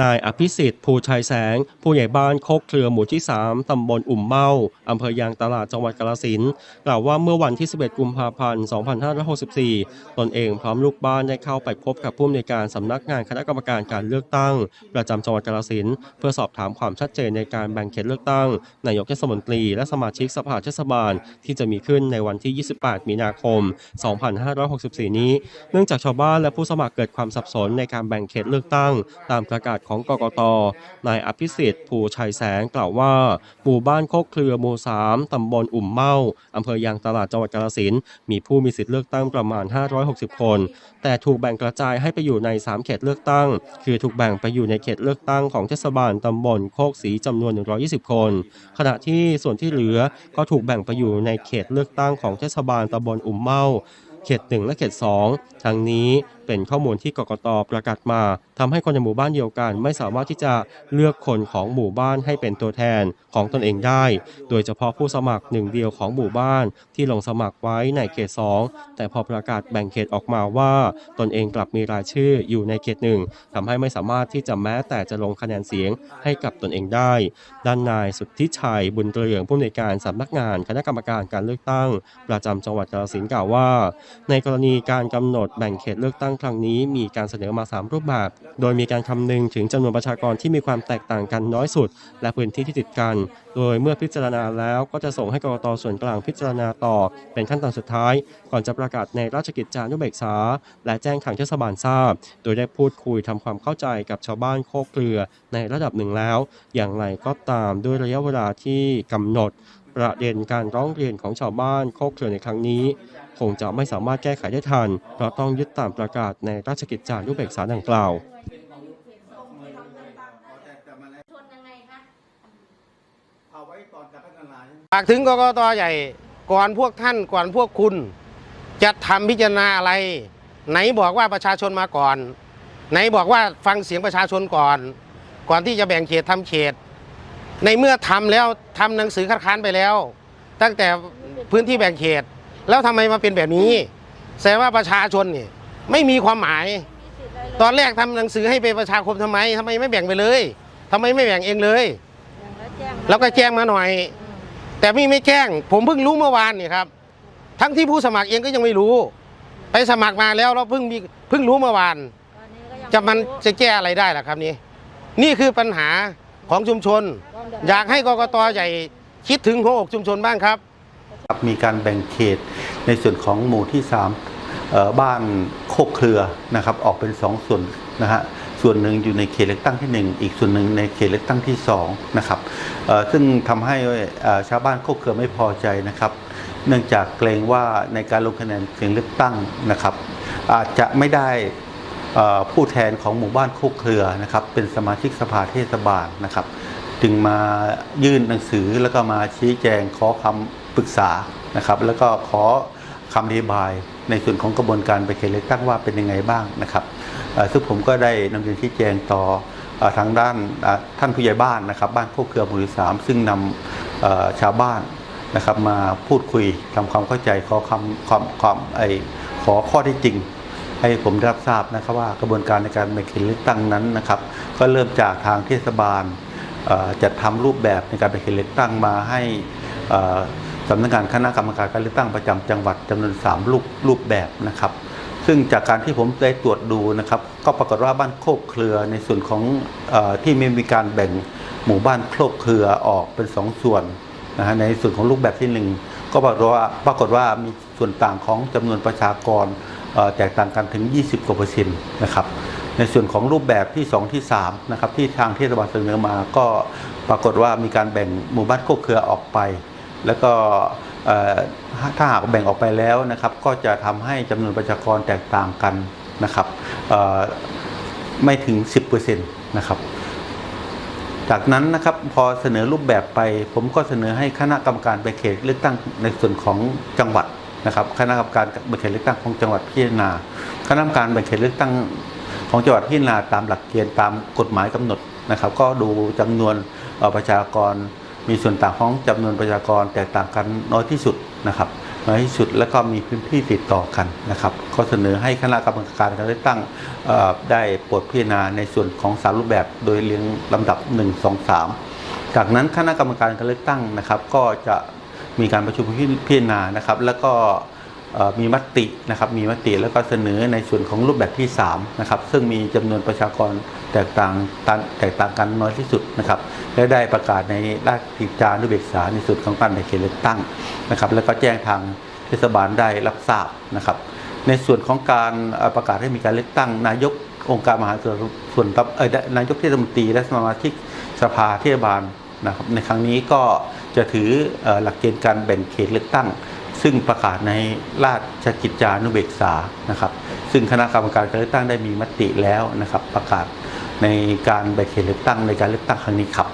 นายอภิสิทธิ์ภูชัยแสง ผู้ใหญ่บ้านโคกเครือหมู่ที่ 3 ตำบลอุ่มเมาอำเภอยางตลาดจังหวัดกาฬสินธุ์กล่าวว่าเมื่อวันที่ 11 กุมภาพันธ์ 2564 ตนเองพร้อมลูกบ้านได้เข้าไปพบกับผู้อำนวยการสำนักงานคณะกรรมการการเลือกตั้ง ประจำจังหวัดกาฬสินธุ์เพื่อสอบถามความชัดเจนในการแบ่งเขตเลือกตั้ง นายกเทศมนตรีและสมาชิกสภาเทศบาล ที่จะมีขึ้นในวันที่ 28 มีนาคม 2564 นี้ เนื่องจากชาวบ้านและผู้สมัครเกิดความสับสนในการแบ่งเขตเลือกตั้ง ตามประกาศของกกต นายอภิสิทธิ์ภูชัยแสงกล่าวว่าหมู่บ้านโคกเครือหมู่3ตำบลอุ่มเมาอำเภอยางตลาดจังหวัดกาฬสินมีผู้มีสิทธิเลือกตั้งประมาณ 560 คน แต่ถูกแบ่งกระจายให้ไปอยู่ใน 3 เขตเลือกตั้ง คือถูกแบ่งไปอยู่ในเขตเลือกตั้งของเทศบาลตำบลโคกศรีจำนวน 120 คน ขณะที่ส่วนที่เหลือก็ถูกแบ่งไปอยู่ในเขตเลือกตั้งของเทศบาลตำบลอุ่มเมาเขต 1 และเขต 2 ทั้งนี้ เป็นข้อมูลที่กกตประกาศมาทำให้คนในหมู่บ้านเดียวกัน ไม่สามารถที่จะเลือกคนของหมู่บ้านให้เป็นตัวแทนของตนเองได้ โดยเฉพาะผู้สมัครหนึ่งเดียวของหมู่บ้านที่ลงสมัครไว้ในเขต 2 แต่พอประกาศแบ่งเขตออกมาว่า ตนเองกลับมีรายชื่ออยู่ในเขตหนึ่งทำให้ไม่สามารถที่จะแม้แต่จะลงคะแนนเสียงให้กับตนเองได้ ด้านนายสุทธิชัยบุญเรืองผู้อำนวยการสำนักงานคณะกรรมการการเลือกตั้ง ประจำจังหวัดกาฬสินธุ์กล่าวว่า ในกรณีการกำหนดแบ่งเขตเลือกตั้งครั้งนี้มีการเสนอมา 3 รูปแบบ โดยมีการคำนึงถึงจำนวนประชากรที่มีความแตกต่างกันน้อยสุด และพื้นที่ที่ติดกัน โดยเมื่อพิจารณาแล้วก็จะส่งให้กรกตส่วนกลางพิจารณาต่อ เป็นขั้นตอนสุดท้าย ก่อนจะประกาศในราชกิจจานุเบกษา และแจ้งทางเทศบาลทราบ โดยได้พูดคุยทำความเข้าใจกับชาวบ้านโคกเกลือในระดับหนึ่งแล้ว อย่างไรก็ตามด้วยระยะเวลาที่กำหนด ประเด็นการร้องเรียนของชาวบ้านโคกเกลือในครั้งนี้ คงจะไม่สามารถแก้ไขได้ทัน เพราะต้องยึดตามประกาศในราชกิจจานุเบกษาดังกล่าวชนยังไงคะเอก่อนการพัฒนาใช่ไหมฝากถึงกกตใหญ่ก่อนพวกท่านก่อนพวกคุณ จะทำพิจารณาอะไร ไหนบอกว่าประชาชนมาก่อน ไหนบอกว่าฟังเสียงประชาชนก่อน ก่อนที่จะแบ่งเขตทำเขต ในเมื่อทำแล้วทำหนังสือคัดค้านไปแล้ว ตั้งแต่พื้นที่แบ่งเขต แล้วทำไมมาเป็นแบบนี้แสดงว่าประชาชนนี่ไม่มีความหมาย ตอนแรกทำหนังสือให้ไปประชาคมทำไมทำไมไม่แบ่งไปเลยทำไมไม่แบ่งเองเลยแจ้งแล้วก็แจ้งมาหน่อย แต่มีไม่แจ้ง ผมเพิ่งรู้เมื่อวานนี่ครับ ทั้งที่ผู้สมัครเองก็ยังไม่รู้ ไปสมัครมาแล้วเราเพิ่งมีเพิ่งรู้เมื่อวานนนจะมันจะแก้อะไรได้ล่ะครับนี่นี่คือปัญหา ของชุมชน อยากให้กกตใหญ่คิดถึงหัวอกชุมชนบ้างครับ ครับมีการแบ่งเขตในส่วนของหมู่ที่ 3 บ้านโคกเครือนะครับออกเป็น 2 ส่วนนะฮะส่วนหนึ่งอยู่ในเขตเลือกตั้งที่ 1 อีกส่วนหนึ่งในเขตเลือกตั้งที่2นะครับซึ่งทำให้ชาวบ้านโคกเครือไม่พอใจนะครับ เนื่องจากเกรงว่าในการลงคะแนนเสียงเลือกตั้งนะครับ อาจจะไม่ได้ ผู้แทนของหมู่บ้านโคกเครือนะครับ เป็นสมาชิกสภาเทศบาลนะครับ จึงมายื่นหนังสือแล้วก็มาชี้แจงขอคำปรึกษานะครับ แล้วก็ขอคำอธิบายในส่วนของกระบวนการไปเขตเลือกตั้งว่าเป็นยังไงบ้างนะครับซึ่งผมก็ได้นำเรียนชี้แจงต่ออทางด้านท่านผู้ใหญ่บ้านนะครับ บ้านโคกเครือหมู่ที่สามซึ่งนำชาวบ้านนะครับมาพูดคุยทำความเข้าใจขอคำความความไอขอข้อที่จริง ให้ผมได้รับทราบนะครับว่ากระบวนการในการไปเขตเลือกตั้งนั้นนะครับ ก็เริ่มจากทางเทศบาลจัดทำรูปแบบในการไปเขตเลือกตั้งมาให้สำนักงานคณะกรรมการการเลือกตั้งประจำจังหวัดจำนวน3รูปรูปแบบนะครับ ซึ่งจากการที่ผมได้ตรวจดูนะครับ ก็ปรากฏว่าบ้านโคกเครือในส่วนของอที่ไม่มีการแบ่งหมู่บ้านโคกเครือออกเป็น 2 ส่วนนะฮะในส่วนของรูปแบบที่หนึ่งก็ปรากฏว่าปรากฏว่ามี ส่วนต่างของจำนวนประชากรแตกต่างกันถึง 20กว่าเปอร์เซ็นต์นะครับในส่วนของรูปแบบที่ 2 ที่3นะครับที่ทางเทศบาลเสนอมาก็ปรากฏว่ามีการแบ่งหมู่บ้านโคกเครือออกไป แล้วก็ถ้าหากแบ่งออกไปแล้วนะครับ ก็จะทำให้จำนวนประชากรแตกต่างกันนะครับไม่ถึง 10%นะครับจากนั้นนะครับพอเสนอรูปแบบไป ผมก็เสนอให้คณะกรรมการไปเขตเลือกตั้งในส่วนของจังหวัด นะครับคณะกรรมการไปเขตเลือกตั้งของจังหวัดพิจารณาคณะกรรมการไปเขตเลือกตั้งของจังหวัดพิจารณาตามหลักเกณฑ์ตามกฎหมายกำหนดนะครับ ก็ดูจำนวนประชากร มีส่วนต่างของจำนวนประชากรแตกต่างกันน้อยที่สุดนะครับน้อยที่สุดแล้วก็มีพื้นที่ติดต่อกันนะครับ ก็เสนอให้คณะกรรมการการเลือกตั้งได้โปรดพิจารณาในส่วนของสามรูปแบบโดยเรียงลำดับ 1 2 3 จากนั้นคณะกรรมการการเลือกตั้งนะครับ ก็จะ มีการประชุมพิจารณานะครับ แล้วก็มีมตินะครับมีมติแล้วก็เสนอในส่วนของรูปแบบที่3นะครับซึ่งมีจำนวนประชากรแตกต่างแตกต่างกันน้อยที่สุดนะครับและได้ประกาศในราชกิจจานุเบกษาในส่วนของการในเขตเลือกตั้งนะครับแล้วก็แจ้งทางเทศบาลได้รับทราบนะครับ ในส่วนของการประกาศให้มีการเลือกตั้ง นายกองค์การมหาส่วนส่วนนายกเทศมนตรีและสมาชิกสภาเทศบาล นะครับในครั้งนี้ก็จะถืออหลักเกณฑ์การแบ่งเขตเลือกตั้ง ซึ่งประกาศในราชกิจจานุเบกษานะครับ ซึ่งคณะกรรมการการเลือกตั้งได้มีมติแล้วนะครับ ประกาศในการแบ่งเขตเลือกตั้งในการเลือกตั้งครั้งนี้ครับ